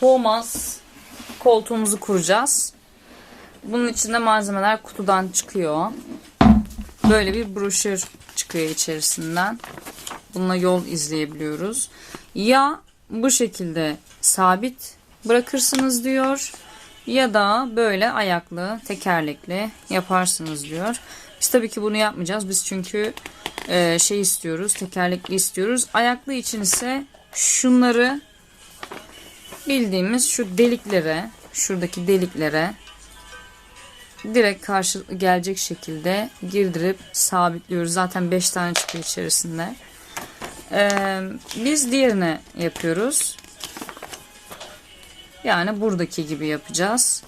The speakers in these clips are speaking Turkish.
Thomas koltuğumuzu kuracağız. Bunun içinde malzemeler kutudan çıkıyor. Böyle bir broşür çıkıyor içerisinden. Bununla yol izleyebiliyoruz. Ya bu şekilde sabit bırakırsınız diyor ya da böyle ayaklı, tekerlekli yaparsınız diyor. Biz tabii ki bunu yapmayacağız. Biz çünkü e, şey istiyoruz, tekerlekli istiyoruz. Ayaklı için ise şunları bildiğimiz şu deliklere, şuradaki deliklere direkt karşı gelecek şekilde girdirip sabitliyoruz. Zaten 5 tane çıkıyor içerisinde. Ee, biz diğerine yapıyoruz. Yani buradaki gibi yapacağız.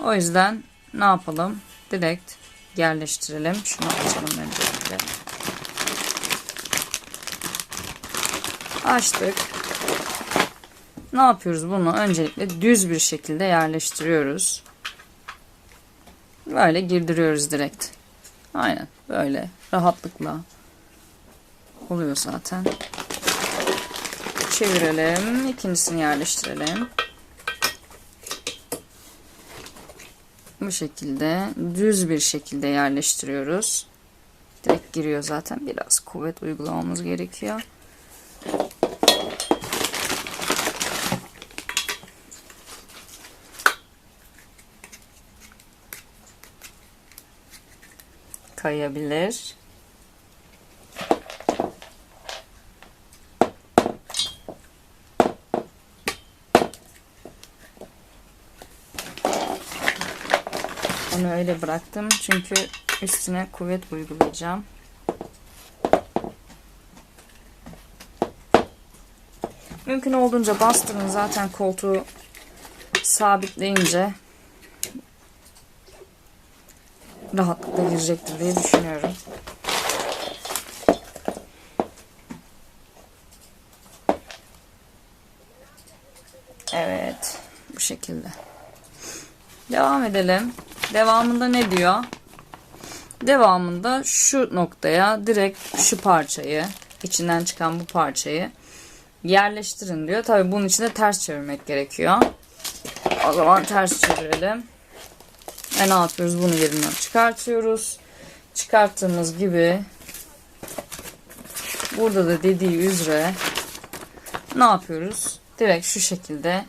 O yüzden ne yapalım? Direkt yerleştirelim. Şunu açalım öncelikle. Açtık. Ne yapıyoruz bunu? Öncelikle düz bir şekilde yerleştiriyoruz. Böyle girdiriyoruz direkt. Aynen böyle rahatlıkla oluyor zaten. Çevirelim. ikincisini yerleştirelim. Bu şekilde düz bir şekilde yerleştiriyoruz. Direkt giriyor zaten. Biraz kuvvet uygulamamız gerekiyor. Kayabilir. Onu öyle bıraktım çünkü üstüne kuvvet uygulayacağım. Mümkün olduğunca bastırın zaten koltuğu sabitleyince rahatlıkla girecektir diye düşünüyorum. Evet, bu şekilde. Devam edelim. Devamında ne diyor? Devamında şu noktaya direkt şu parçayı, içinden çıkan bu parçayı yerleştirin diyor. Tabi bunun için de ters çevirmek gerekiyor. O zaman ters çevirelim. Ve ne yapıyoruz? Bunu yerinden çıkartıyoruz. Çıkarttığımız gibi burada da dediği üzere ne yapıyoruz? Direkt şu şekilde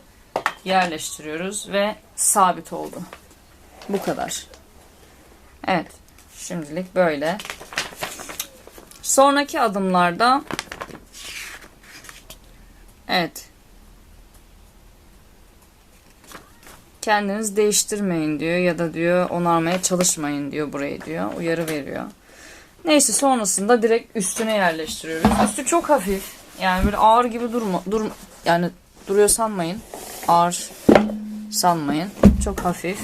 yerleştiriyoruz ve sabit oldu. Bu kadar. Evet. Şimdilik böyle. Sonraki adımlarda Evet. Kendiniz değiştirmeyin diyor ya da diyor onarmaya çalışmayın diyor burayı diyor. Uyarı veriyor. Neyse sonrasında direkt üstüne yerleştiriyoruz. Üstü çok hafif. Yani böyle ağır gibi durma, dur yani duruyor sanmayın. Ağır sanmayın. Çok hafif.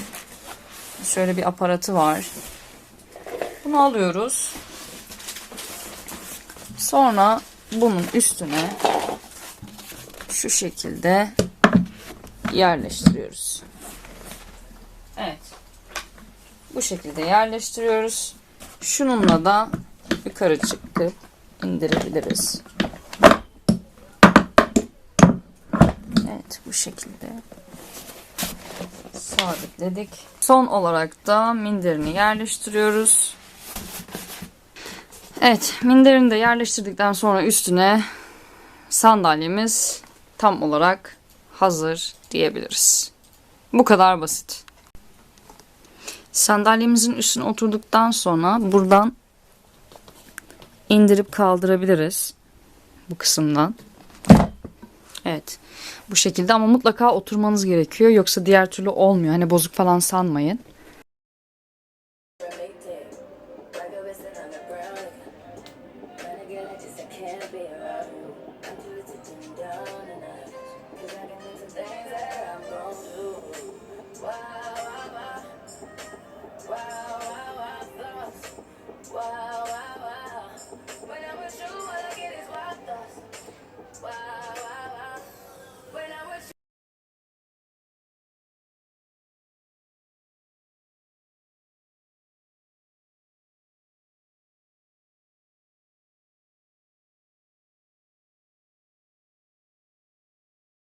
Şöyle bir aparatı var. Bunu alıyoruz. Sonra bunun üstüne şu şekilde yerleştiriyoruz. Evet. Bu şekilde yerleştiriyoruz. Şununla da yukarı çıkıp indirebiliriz. Evet bu şekilde sabitledik. Son olarak da minderini yerleştiriyoruz. Evet minderini de yerleştirdikten sonra üstüne sandalyemiz tam olarak hazır diyebiliriz. Bu kadar basit. Sandalyemizin üstüne oturduktan sonra buradan indirip kaldırabiliriz. Bu kısımdan. Evet. Bu şekilde ama mutlaka oturmanız gerekiyor. Yoksa diğer türlü olmuyor. Hani bozuk falan sanmayın.